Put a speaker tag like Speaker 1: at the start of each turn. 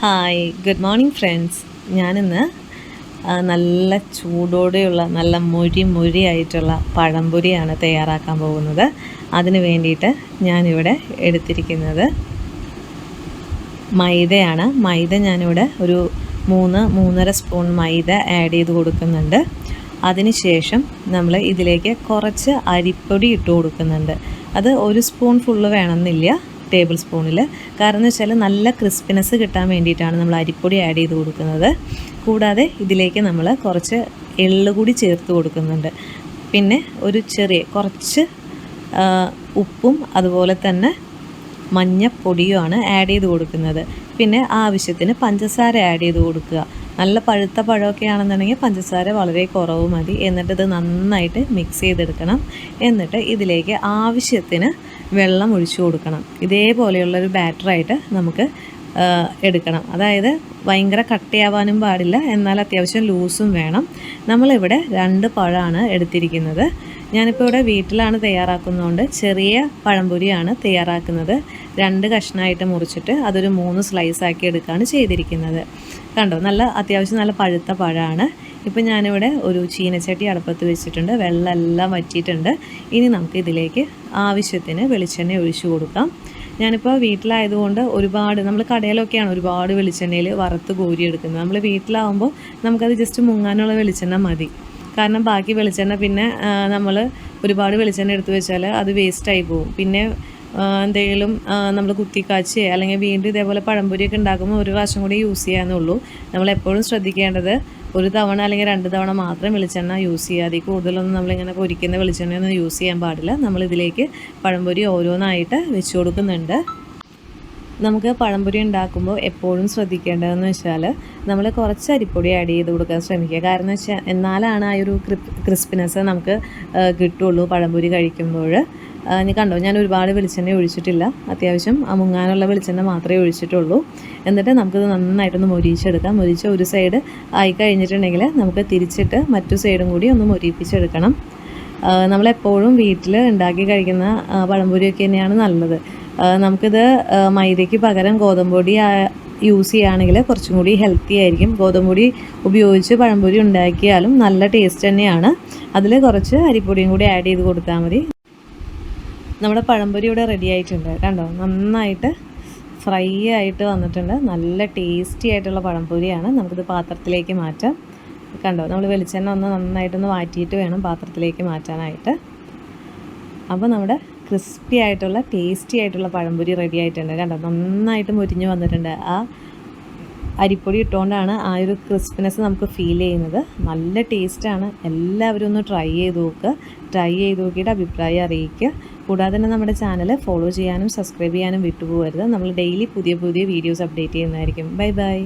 Speaker 1: Hi good morning friends ഞാനിന്ന് നല്ല ചൂടോടെയുള്ള നല്ല മൊഴി മൊരിയായിട്ടുള്ള പഴംപൊരിയാണ് തയ്യാറാക്കാൻ പോകുന്നത്. അതിന് വേണ്ടിയിട്ട് ഞാനിവിടെ എടുത്തിരിക്കുന്നത് മൈദയാണ്. മൈദ ഞാനിവിടെ ഒരു മൂന്ന് മൂന്നര സ്പൂൺ മൈദ ആഡ് ചെയ്ത് കൊടുക്കുന്നുണ്ട്. അതിനുശേഷം നമ്മൾ ഇതിലേക്ക് കുറച്ച് അരിപ്പൊടി ഇട്ട് കൊടുക്കുന്നുണ്ട്. അത് ഒരു സ്പൂൺ ഫുള്ള് വേണമെന്നില്ല. ടേബിൾ സ്പൂണിൽ കാരണം എന്ന് വെച്ചാൽ നല്ല ക്രിസ്പിനെസ് കിട്ടാൻ വേണ്ടിയിട്ടാണ് നമ്മൾ അരിപ്പൊടി ആഡ് ചെയ്ത് കൊടുക്കുന്നത്. കൂടാതെ ഇതിലേക്ക് നമ്മൾ കുറച്ച് എള്ള് കൂടി ചേർത്ത് കൊടുക്കുന്നുണ്ട്. പിന്നെ ഒരു ചെറിയ കുറച്ച് ഉപ്പും അതുപോലെ തന്നെ മഞ്ഞപ്പൊടിയുമാണ് ആഡ് ചെയ്ത് കൊടുക്കുന്നത്. പിന്നെ ആവശ്യത്തിന് പഞ്ചസാര ആഡ് ചെയ്ത് കൊടുക്കുക. നല്ല പഴുത്ത പഴമൊക്കെ ആണെന്നുണ്ടെങ്കിൽ പഞ്ചസാര വളരെ കുറവ് മതി. എന്നിട്ട് ഇത് നന്നായിട്ട് മിക്സ് ചെയ്തെടുക്കണം. എന്നിട്ട് ഇതിലേക്ക് ആവശ്യത്തിന് വെള്ളം ഒഴിച്ചു കൊടുക്കണം. ഇതേപോലെയുള്ളൊരു ബാറ്ററായിട്ട് നമുക്ക് എടുക്കണം. അതായത് ഭയങ്കര കട്ടയാവാനും പാടില്ല എന്നാൽ അത്യാവശ്യം ലൂസും വേണം. നമ്മളിവിടെ രണ്ട് പഴമാണ് എടുത്തിരിക്കുന്നത്. ഞാനിപ്പോൾ ഇവിടെ വീട്ടിലാണ് തയ്യാറാക്കുന്നതുകൊണ്ട് ചെറിയ പഴംപൊരിയാണ് തയ്യാറാക്കുന്നത്. രണ്ട് കഷ്ണമായിട്ട് മുറിച്ചിട്ട് അതൊരു മൂന്ന് സ്ലൈസാക്കി എടുക്കുകയാണ് ചെയ്തിരിക്കുന്നത്. കണ്ടോ? നല്ല അത്യാവശ്യം നല്ല പഴുത്ത പഴമാണ് ഇപ്പം ഞാനിവിടെ ഒരു ചീനച്ചട്ടി അടുപ്പത്ത് വെച്ചിട്ടുണ്ട്. വെള്ളമെല്ലാം വറ്റിയിട്ടുണ്ട്. ഇനി നമുക്ക് ഇതിലേക്ക് ആവശ്യത്തിന് വെളിച്ചെണ്ണ ഒഴിച്ചു കൊടുക്കാം. ഞാനിപ്പോൾ വീട്ടിലായതുകൊണ്ട് ഒരുപാട് നമ്മൾ കടയിലൊക്കെയാണ് ഒരുപാട് വെളിച്ചെണ്ണയിൽ വറുത്ത് കോരിയെടുക്കുന്നത്. നമ്മൾ വീട്ടിലാവുമ്പോൾ നമുക്കത് ജസ്റ്റ് മുങ്ങാനുള്ള വെളിച്ചെണ്ണ മതി. കാരണം ബാക്കി വെളിച്ചെണ്ണ പിന്നെ നമ്മൾ ഒരുപാട് വെളിച്ചെണ്ണ എടുത്തു വെച്ചാൽ അത് വേസ്റ്റായി പോകും പിന്നെ എന്തെങ്കിലും നമ്മൾ കുത്തിക്കാച്ചി അല്ലെങ്കിൽ വീണ്ടും ഇതേപോലെ പഴംപൊരിയൊക്കെ ഉണ്ടാക്കുമ്പോൾ ഒരു പ്രാവശ്യം കൂടി യൂസ് ചെയ്യാന്നുള്ളൂ. നമ്മൾ എപ്പോഴും ശ്രദ്ധിക്കേണ്ടത് ഒരു തവണ അല്ലെങ്കിൽ രണ്ട് തവണ മാത്രം വെളിച്ചെണ്ണ യൂസ് ചെയ്യുക. അതിൽ കൂടുതലൊന്നും നമ്മളിങ്ങനെ പൊരിക്കുന്ന വെളിച്ചെണ്ണയൊന്നും യൂസ് ചെയ്യാൻ പാടില്ല. നമ്മളിതിലേക്ക് പഴംപൊരി ഓരോന്നായിട്ട് വെച്ച് കൊടുക്കുന്നുണ്ട്. നമുക്ക് പഴംപൊരി ഉണ്ടാക്കുമ്പോൾ എപ്പോഴും ശ്രദ്ധിക്കേണ്ടതെന്ന് വെച്ചാൽ നമ്മൾ കുറച്ച് അരിപ്പൊടി ആഡ് ചെയ്ത് കൊടുക്കാൻ ശ്രമിക്കുക. കാരണം വെച്ചാൽ എന്നാലാണ് ആ ഒരു ക്രിസ്പിനെസ് നമുക്ക് കിട്ടുള്ളൂ പഴംപൊരി കഴിക്കുമ്പോൾ ഇനി കണ്ടോ ഞാൻ ഒരുപാട് വെളിച്ചെണ്ണ ഒഴിച്ചിട്ടില്ല. അത്യാവശ്യം ആ മുങ്ങാനുള്ള വെളിച്ചെണ്ണ മാത്രമേ ഒഴിച്ചിട്ടുള്ളൂ. എന്നിട്ട് നമുക്കിത് നന്നായിട്ടൊന്ന് മൊരിയിച്ചെടുക്കാം. മൊരിച്ച ഒരു സൈഡ് ആയി കഴിഞ്ഞിട്ടുണ്ടെങ്കിൽ നമുക്ക് തിരിച്ചിട്ട് മറ്റു സൈഡും കൂടി ഒന്ന് മൊരിയിപ്പിച്ചെടുക്കണം. നമ്മളെപ്പോഴും വീട്ടിൽ ഉണ്ടാക്കി കഴിക്കുന്ന പഴംപൊരിയൊക്കെ തന്നെയാണ് നല്ലത്. നമുക്കിത് മൈദയ്ക്ക് പകരം ഗോതമ്പൊടി യൂസ് ചെയ്യുകയാണെങ്കിൽ കുറച്ചും കൂടി ഹെൽത്തി ആയിരിക്കും. ഗോതമ്പൊടി ഉപയോഗിച്ച് പഴംപൊരി ഉണ്ടാക്കിയാലും നല്ല ടേസ്റ്റ് തന്നെയാണ്. അതിൽ കുറച്ച് അരിപ്പൊടിയും കൂടി ആഡ് ചെയ്ത് കൊടുത്താൽ മതി. നമ്മുടെ പഴംപൊരി ഇവിടെ റെഡി ആയിട്ടുണ്ട്. കണ്ടോ? നന്നായിട്ട് ഫ്രൈ ആയിട്ട് വന്നിട്ടുണ്ട്. നല്ല ടേസ്റ്റി ആയിട്ടുള്ള പഴംപൊരിയാണ്. നമുക്കിത് പാത്രത്തിലേക്ക് മാറ്റാം. കണ്ടോ? നമ്മൾ വെളിച്ചെണ്ണ ഒന്ന് നന്നായിട്ടൊന്ന് മാറ്റിയിട്ട് വേണം പാത്രത്തിലേക്ക് മാറ്റാനായിട്ട്. അപ്പോൾ നമ്മുടെ ക്രിസ്പി ആയിട്ടുള്ള ടേസ്റ്റി ആയിട്ടുള്ള പഴംപൊരി റെഡി ആയിട്ടുണ്ട്. കണ്ടോ? നന്നായിട്ട് മുരിഞ്ഞ് വന്നിട്ടുണ്ട്. ആ അരിപ്പൊടി ഇട്ടുകൊണ്ടാണ് ആ ഒരു ക്രിസ്പിനെസ് നമുക്ക് ഫീൽ ചെയ്യുന്നത്. നല്ല ടേസ്റ്റാണ് എല്ലാവരും ഒന്ന് ട്രൈ ചെയ്ത് നോക്കുക ട്രൈ ചെയ്ത് നോക്കിയിട്ട് അഭിപ്രായം അറിയിക്കുക. കൂടാതെ തന്നെ നമ്മുടെ ചാനൽ ഫോളോ ചെയ്യാനും സബ്സ്ക്രൈബ് ചെയ്യാനും വിട്ടുപോകരുത്. നമ്മൾ ഡെയിലി പുതിയ പുതിയ വീഡിയോസ് അപ്ഡേറ്റ് ചെയ്യുന്നതായിരിക്കും. Bye bye